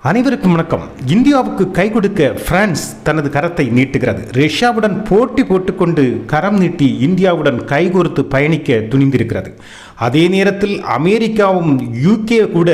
அனைவருக்கும் வணக்கம். இந்தியாவுக்கு கை கொடுக்க பிரான்ஸ் தனது கரத்தை நீட்டுகிறது. ரஷ்யாவுடன் போட்டி போட்டுக்கொண்டு கரம் நீட்டி இந்தியாவுடன் கைகோர்த்து பயணிக்க துணிந்திருக்கிறது. அதே நேரத்தில் அமெரிக்காவும் யூகே கூட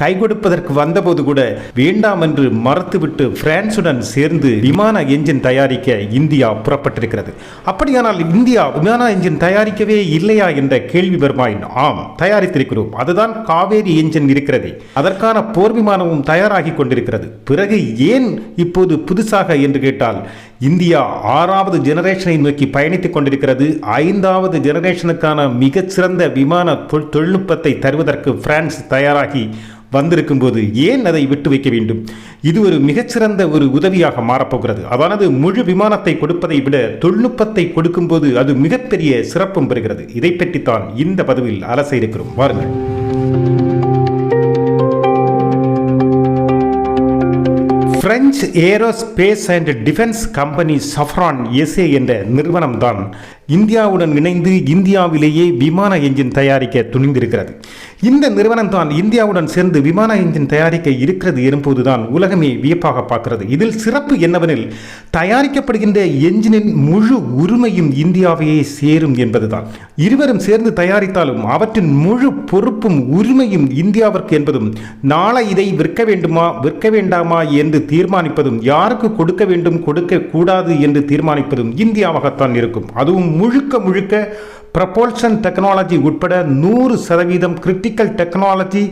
கை கொடுப்பதற்கு வந்தபோது கூட வேண்டாம் என்று மறுத்துவிட்டு பிரான்சுடன் சேர்ந்து விமான என்ஜின் தயாரிக்க இந்தியா புறப்பட்டிருக்கிறது. அப்படியானால் இந்தியா விமான என்ஜின் தயாரிக்கவே இல்லையா என்ற கேள்வி வருமாயின் ஆம் தயாரித்திருக்கிறோம். அதுதான் காவேரி என்ஜின் இருக்கிறது. அதற்கான போர் விமானமும் தயாராகி கொண்டிருக்கிறது. பிறகு ஏன் இப்போது புதுசாக என்று கேட்டால் இந்தியா ஆறாவது ஜெனரேஷனை நோக்கி பயணித்துக் கொண்டிருக்கிறது. ஐந்தாவது ஜெனரேஷனுக்கான மிகச்சிறந்த விமான தொழில்நுட்பத்தை தருவதற்கு பிரான்ஸ் தயாராகி வந்திருக்கும் போது ஏன் அதை விட்டு வைக்க வேண்டும்? இது ஒரு மிகச்சிறந்த ஒரு உதவியாக மாறப்போகிறது. அதானது முழு விமானத்தை கொடுப்பதை விட தொழில்நுட்பத்தை கொடுக்கும்போது அது மிகப்பெரிய சிறப்பும் பெறுகிறது. இதை பற்றித்தான் இந்த பதிவில் அலச இருக்கிறோம். வாருங்கள். French aerospace and defence company Safran SA என்ற நிறுவனம்தான் இந்தியாவுடன் இணைந்து இந்தியாவிலேயே விமான என்ஜின் தயாரிக்க துணிந்திருக்கிறது. இந்த நிறுவனம் தான் இந்தியாவுடன் சேர்ந்து விமான இன்ஜின் தயாரிக்க இருக்கிறது எனும்போதுதான் உலகமே வியப்பாக பார்க்கிறது. இதில் சிறப்பு என்னவெனில் தயாரிக்கப்படுகின்ற என்ஜினின் முழு உரிமையும் இந்தியாவையே சேரும் என்பதுதான். இருவரும் சேர்ந்து தயாரித்தாலும் அவற்றின் முழு பொறுப்பும் உரிமையும் இந்தியாவிற்கு என்பதும் நாளை இதை விற்க வேண்டுமா விற்க வேண்டாமா என்று தீர்மானிப்பதும் யாருக்கு கொடுக்க வேண்டும் கொடுக்க கூடாது என்று தீர்மானிப்பதும் இந்தியாவாகத்தான் இருக்கும். அதுவும் முழுக்க முழுக்க ப்ரப்போல்ஷன் டெக்னாலஜி உட்பட நூறு சதவீதம் கிரிட்டிக்கல் டெக்னாலஜி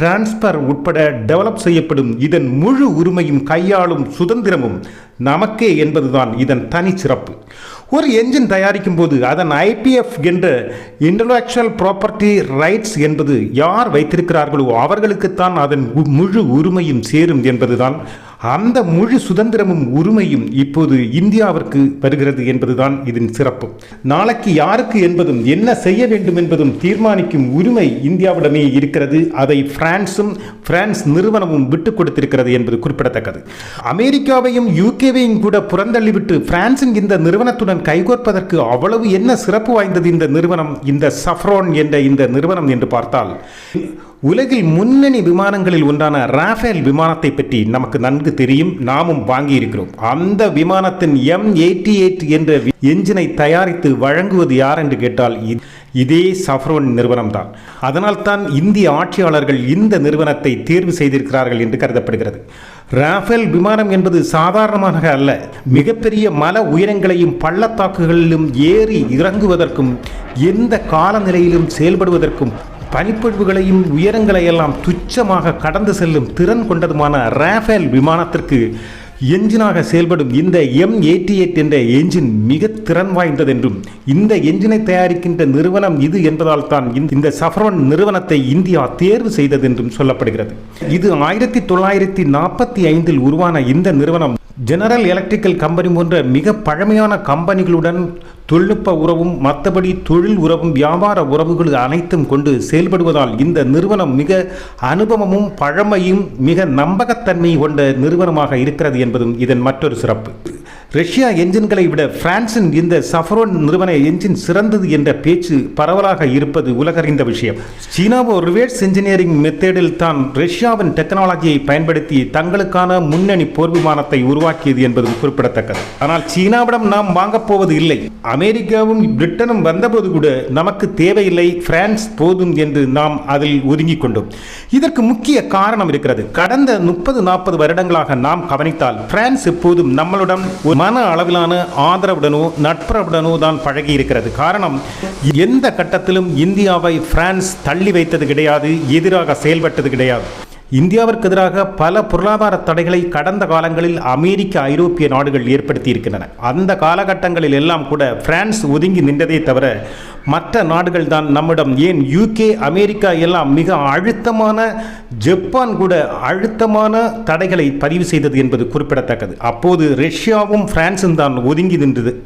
டிரான்ஸ்பர் உட்பட டெவலப் செய்யப்படும் இதன் முழு உரிமையும் கையாளும் சுதந்திரமும் நமக்கே என்பதுதான் இதன் தனி சிறப்பு. ஒரு என்ஜின் தயாரிக்கும் போது அதன் ஐபிஎஃப் என்ற இன்டலெக்சுவல் ப்ராப்பர்ட்டி ரைட்ஸ் என்பது யார் வைத்திருக்கிறார்களோ அவர்களுக்குத்தான் அதன் முழு உரிமையும் சேரும் என்பதுதான் அந்த முழு சுதந்திரமும் உரிமையும் இப்போது இந்தியாவிற்கு வருகிறது என்பதுதான் இதன் சிறப்பு. நாளைக்கு யாருக்கு என்பதும் என்ன செய்ய வேண்டும் என்பதும் தீர்மானிக்கும் உரிமை இந்தியாவிடமே இருக்கிறது. அதை பிரான்சும் பிரான்ஸ் நிறுவனமும் விட்டுக் கொடுத்திருக்கிறது என்பது குறிப்பிடத்தக்கது. அமெரிக்காவையும் யூகேவையும் கூட புறந்தள்ளிவிட்டு பிரான்சின் இந்த நிறுவனத்துடன் கைகோர்ப்பதற்கு அவ்வளவு என்ன சிறப்பு வாய்ந்தது இந்த நிறுவனம் இந்த சஃப்ரோன் என்ற இந்த நிறுவனம் என்று பார்த்தால் உலகில் முன்னணி விமானங்களில் ஒன்றான ராஃபேல் விமானத்தை பற்றி நமக்கு நன்கு தெரியும் நாமும் வாங்கியிருக்கிறோம். அந்த விமானத்தின் எம் எயிட்டி எயிட் என்ற என்ஜினை தயாரித்து வழங்குவது யார் என்று கேட்டால் இ- இதே சஃப்ரோன் நிறுவனம்தான். அதனால்தான் இந்திய ஆட்சியாளர்கள் இந்த நிறுவனத்தை தேர்வு செய்திருக்கிறார்கள் என்று கருதப்படுகிறது. ராஃபேல் விமானம் என்பது சாதாரணமாக அல்ல மிகப்பெரிய மல உயரங்களையும் பள்ளத்தாக்குகளிலும் ஏறி இறங்குவதற்கும் எந்த காலநிலையிலும் செயல்படுவதற்கும் பனிப்பொழிவுகளையும் உயரங்களையெல்லாம் துச்சமாக கடந்து செல்லும் திறன் கொண்டதுமான ராஃபேல் விமானத்திற்கு என்ஜினாக செயல்படும் இந்த எம் எயிட்டி எயிட் என்ற என்ஜின் மிக திறன் வாய்ந்தது என்றும் இந்த என்ஜினை தயாரிக்கின்ற நிறுவனம் இது என்பதால் தான் இந்த- இந்த நிறுவனத்தை இந்தியா தேர்வு செய்தது என்றும் சொல்லப்படுகிறது. இது ஆயிரத்தி தொள்ளாயிரத்தி நாற்பத்தி ஐந்தில் உருவான இந்த நிறுவனம் ஜெனரல் எலக்ட்ரிக்கல் கம்பெனி போன்ற மிக பழமையான கம்பெனிகளுடன் தொழில்நுட்ப உறவும் மற்றபடி தொழில் உறவும் வியாபார உறவுகள் அனைத்தும் கொண்டு செயல்படுவதால் இந்த நிறுவனம் மிக அனுபவமும் பழமையும் மிக நம்பகத்தன்மை கொண்ட நிறுவனமாக இருக்கிறது என்பதும் இதன் மற்றொரு சிறப்பு. ரஷ்யா என்ஜின்களை விட பிரான்சின் இந்த சஃபரோன் நிறுவன என்ஜின் சிறந்தது என்ற பேச்சு பரவலாக இருப்பது உலகறிந்த விஷயம். சீனாவோ ரிவேர்ஸ் இன்ஜினியரிங் மெத்தேடில் தான் ரஷ்யாவின் டெக்னாலஜியை பயன்படுத்தி தங்களுக்கான முன்னணி போர் விமானத்தை உருவாக்கியது என்பதும் குறிப்பிடத்தக்கது. ஆனால் சீனாவிடம் நாம் வாங்கப் போவது இல்லை. அமெரிக்காவும் பிரிட்டனும் வந்தபோது கூட நமக்கு தேவையில்லை பிரான்ஸ் போதும் என்று நாம் அதில் ஒதுங்கிக் கொண்டோம். இதற்கு முக்கிய காரணம் இருக்கிறது. கடந்த முப்பது நாற்பது வருடங்களாக நாம் கவனித்தால் பிரான்ஸ் எப்போதும் நம்மளுடன் ஒரு மன அளவிலான ஆதரவுடனோ நட்புறவுடனோ தான் பழகி இருக்கிறது. காரணம் எந்த கட்டத்திலும் இந்தியாவை பிரான்ஸ் தள்ளி வைத்தது கிடையாது எதிராக செயல்பட்டது கிடையாது. இந்தியாவிற்கு எதிராக பல பொருளாதார தடைகளை கடந்த காலங்களில் அமெரிக்க ஐரோப்பிய நாடுகள் ஏற்படுத்தியிருக்கின்றன. அந்த காலகட்டங்களில் எல்லாம் கூட பிரான்ஸ் ஒதுங்கி நின்றதே தவிர மற்ற நாடுகள் தான் நம்மிடம். ஏன்? யூகே அமெரிக்கா எல்லாம் மிக அழுத்தமான ஜப்பான் கூட அழுத்தமான தடைகளை பதிவு செய்தது என்பது குறிப்பிடத்தக்கது. அப்போது ரஷ்யாவும் பிரான்ஸும் தான் ஒதுங்கி நின்றது.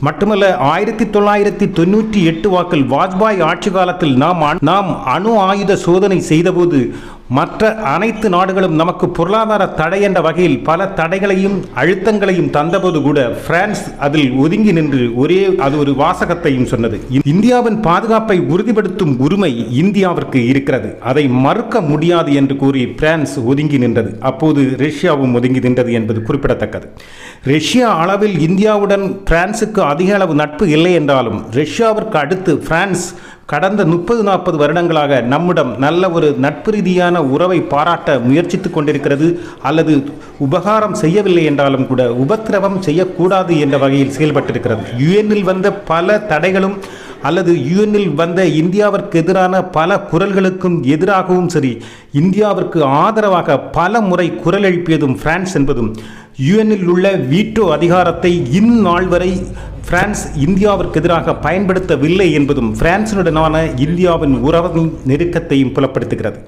மட்டுமல்ல ஆயிரத்தி தொள்ளாயிரத்தி தொண்ணூற்றி எட்டு வாக்கில் வாஜ்பாய் ஆட்சி காலத்தில் நாம் நாம் அணு ஆயுத சோதனை செய்தபோது மற்ற அனைத்து நாடுகளும் நமக்கு பொருளாதார தடை என்ற வகையில் பல தடைகளையும் அழுத்தங்களையும் தந்தபோது கூட பிரான்ஸ் அதில் ஒதுங்கி நின்று ஒரே அது ஒரு வாசகத்தையும் சொன்னது. இந்தியாவின் பாதுகாப்பை உறுதிப்படுத்தும் உரிமை இந்தியாவிற்கு இருக்கிறது. அதை மறுக்க முடியாது என்று கூறி பிரான்ஸ் ஒதுங்கி நின்றது. அப்போது ரஷ்யாவும் ஒதுங்கி நின்றது என்பது குறிப்பிடத்தக்கது. ரஷ்யா அளவில் இந்தியாவுடன் பிரான்சுக்கு அதிக அளவு நட்பு இல்லை என்றாலும் ரஷ்யாவிற்கு அடுத்து பிரான்ஸ் கடந்த முப்பது நாற்பது வருடங்களாக நம்மிடம் நல்ல ஒரு நட்பு ரீதியான உறவை பாராட்ட முயற்சித்து கொண்டிருக்கிறது அல்லது உபகாரம் செய்யவில்லை என்றாலும் கூட உபத்திரவம் செய்யக்கூடாது என்ற வகையில் செயல்பட்டிருக்கிறது. யுஎன்னில் வந்த பல தடைகளும் அல்லது யுஎன்னில் வந்த இந்தியாவிற்கு எதிரான பல குரல்களுக்கும் எதிராகவும் சரி இந்தியாவிற்கு ஆதரவாக பல முறை குரல் எழுப்பியதும் பிரான்ஸ் என்பதும் யுஎனில் உள்ள வீட்டோ அதிகாரத்தை இந்நாள் வரை பிரான்ஸ் இந்தியாவிற்கு எதிராக பயன்படுத்தவில்லை என்பதும் பிரான்சினுடனான இந்தியாவின் உறவின் நெருக்கத்தையும் புலப்படுத்துகிறது.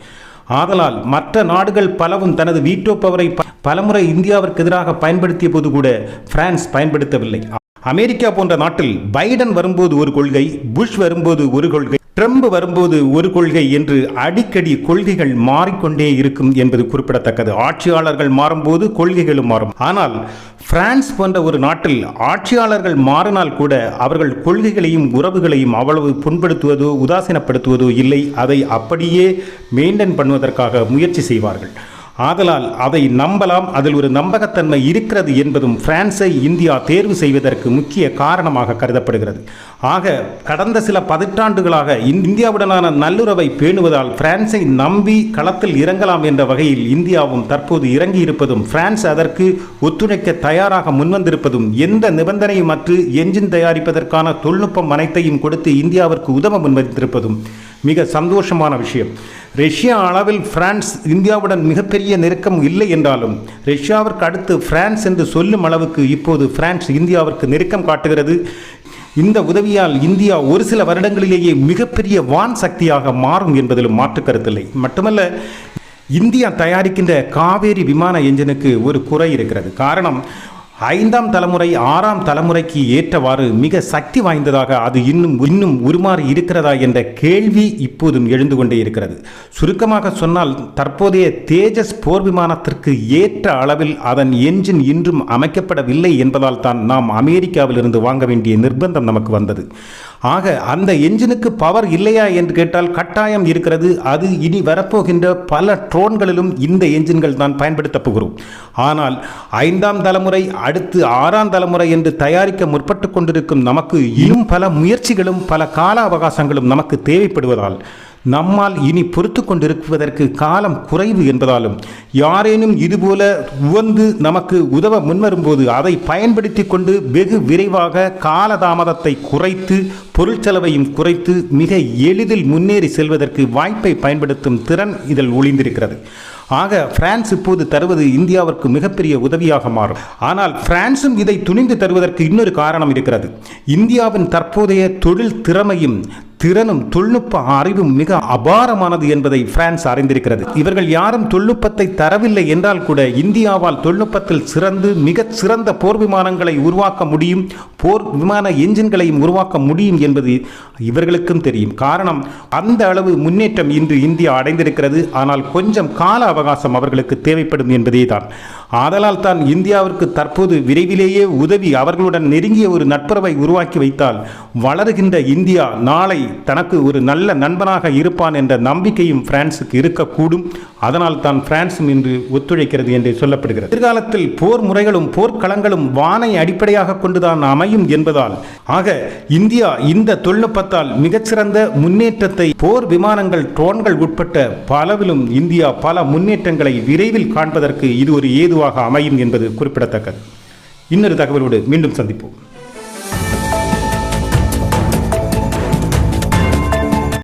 ஆதலால் மற்ற நாடுகள் பலவும் தனது வீட்டோ பவரை பலமுறை இந்தியாவிற்கு எதிராக பயன்படுத்திய போது கூட பிரான்ஸ் பயன்படுத்தவில்லை. அமெரிக்கா போன்ற நாட்டில் பைடன் வரும்போது ஒரு கொள்கை புஷ் வரும்போது ஒரு கொள்கை ட்ரம்ப் வரும்போது ஒரு கொள்கை என்று அடிக்கடி கொள்கைகள் மாறிக்கொண்டே இருக்கும் என்பது குறிப்பிடத்தக்கது. ஆட்சியாளர்கள் மாறும்போது கொள்கைகளும் மாறும். ஆனால் பிரான்ஸ் போன்ற ஒரு நாட்டில் ஆட்சியாளர்கள் மாறினால் கூட அவர்கள் கொள்கைகளையும் உறவுகளையும் அவ்வளவு புண்படுத்துவதோ உதாசீனப்படுத்துவதோ இல்லை. அதை அப்படியே மெயின்டைன் பண்ணுவதற்காக முயற்சி செய்வார்கள். ஆதலால் அதை நம்பலாம். அதில் ஒரு நம்பகத்தன்மை இருக்கிறது என்பதும் பிரான்ஸை இந்தியா தேர்வு செய்வதற்கு முக்கிய காரணமாக கருதப்படுகிறது. ஆக கடந்த சில பதிட்டாண்டுகளாக இந்தியாவுடனான நல்லுறவை பேணுவதால் பிரான்ஸை நம்பி களத்தில் இறங்கலாம் என்ற வகையில் இந்தியாவும் தற்போது இறங்கி இருப்பதும் பிரான்ஸ் அதற்கு ஒத்துழைக்க தயாராக முன்வந்திருப்பதும் எந்த நிபந்தனையும் மற்ற என்ஜின் தயாரிப்பதற்கான தொழில்நுட்பம் அனைத்தையும் கொடுத்து இந்தியாவிற்கு உதவ முன்வந்திருப்பதும் மிக சந்தோஷமான விஷயம். ரஷ்யா அளவில் பிரான்ஸ் இந்தியாவுடன் மிகப்பெரிய நெருக்கம் இல்லை என்றாலும் ரஷ்யாவிற்கு அடுத்து பிரான்ஸ் என்று சொல்லும் அளவுக்கு இப்போது பிரான்ஸ் இந்தியாவிற்கு நெருக்கம் காட்டுகிறது. இந்த உதவியால் இந்தியா ஒரு சில வருடங்களிலேயே மிகப்பெரிய வான் சக்தியாக மாறும் என்பதிலும் மாற்று கருத்தில்லை மட்டுமல்ல இந்தியா தயாரிக்கின்ற காவேரி விமான என்ஜினுக்கு ஒரு குறை இருக்கிறது. காரணம் ஐந்தாம் தலைமுறை ஆறாம் தலைமுறைக்கு ஏற்றவாறு மிக சக்தி வாய்ந்ததாக அது இன்னும் இன்னும் உருமாறி இருக்கிறதா என்ற கேள்வி இப்போதும் எழுந்து கொண்டே இருக்கிறது. சுருக்கமாக சொன்னால் தற்போதைய தேஜஸ் போர் விமானத்திற்கு ஏற்ற அளவில் அதன் என்ஜின் இன்றும் அமைக்கப்படவில்லை என்பதால் தான் நாம் அமெரிக்காவிலிருந்து வாங்க வேண்டிய நிர்பந்தம் நமக்கு வந்தது. ஆக அந்த என்ஜினுக்கு பவர் இல்லையா என்று கேட்டால் கட்டாயம் இருக்கிறது. அது இனி வரப்போகின்ற பல ட்ரோன்களிலும் இந்த என்ஜின்கள் தான் பயன்படுத்தப் போகிறோம். ஆனால் ஐந்தாம் தலைமுறை அடுத்து ஆறாம் தலைமுறை என்று தயாரிக்க முற்பட்டு கொண்டிருக்கும் நமக்கு இன்னும் பல முயற்சிகளும் பல கால அவகாசங்களும் நமக்கு தேவைப்படுவதால் நம்மால் இனி பொறுத்து கொண்டிருப்பதற்கு காலம் குறைவு என்பதாலும் யாரேனும் இதுபோல உவந்து நமக்கு உதவ முன்வரும்போது அதை பயன்படுத்தி கொண்டு வெகு விரைவாக காலதாமதத்தை குறைத்து பொருட்செலவையும் குறைத்து மிக எளிதில் முன்னேறி செல்வதற்கு வாய்ப்பை பயன்படுத்தும் திறன் இதில் ஒளிந்திருக்கிறது. ஆக பிரான்ஸ் இப்போது தருவது இந்தியாவிற்கு மிகப்பெரிய உதவியாக மாறும். ஆனால் பிரான்சும் இதை துணிந்து தருவதற்கு இன்னொரு காரணம் இருக்கிறது. இந்தியாவின் தற்போதைய தொழில் திறமையும் திறனும் தொழில்நுட்ப அறிவும் மிக அபாரமானது என்பதை பிரான்ஸ் அறிந்திருக்கிறது. இவர்கள் யாரும் தொழில்நுட்பத்தை தரவில்லை என்றால் கூட இந்தியாவால் தொழில்நுட்பத்தில் சிறந்து மிகச் சிறந்த போர் விமானங்களை உருவாக்க முடியும் போர் விமான என்ஜின்களையும் உருவாக்க முடியும் என்பது இவர்களுக்கும் தெரியும். காரணம் அந்த அளவு முன்னேற்றம் இன்று இந்தியா அடைந்திருக்கிறது. ஆனால் கொஞ்சம் கால அவகாசம் அவர்களுக்கு தேவைப்படும் என்பதே தான் ஆதலால் தான் இந்தியாவிற்கு தற்போது விரைவிலேயே உதவி அவர்களுடன் நெருங்கிய ஒரு நட்புறவை உருவாக்கி வைத்தால் வளருகின்ற இந்தியா நாளை தனக்கு ஒரு நல்ல நண்பனாக இருப்பான் என்ற நம்பிக்கையும் பிரான்சுக்கு இருக்கக்கூடும். அதனால் தான் பிரான்சும் இன்று ஒத்துழைக்கிறது என்று சொல்லப்படுகிறது. எதிர்காலத்தில் போர் முறைகளும் போர்க்களங்களும் வானை அடிப்படையாக கொண்டுதான் அமையும் என்பதால் ஆக இந்தியா இந்த தொழில்நுட்பத்தால் மிகச்சிறந்த முன்னேற்றத்தை போர் விமானங்கள் ட்ரோன்கள் உட்பட்ட பலவிலும் இந்தியா பல முன்னேற்றங்களை விரைவில் காண்பதற்கு இது ஒரு ஏதுவாக அமையும் என்பது குறிப்பிடத்தக்கது. இன்னொரு தகவலோடு மீண்டும் சந்திப்போம்.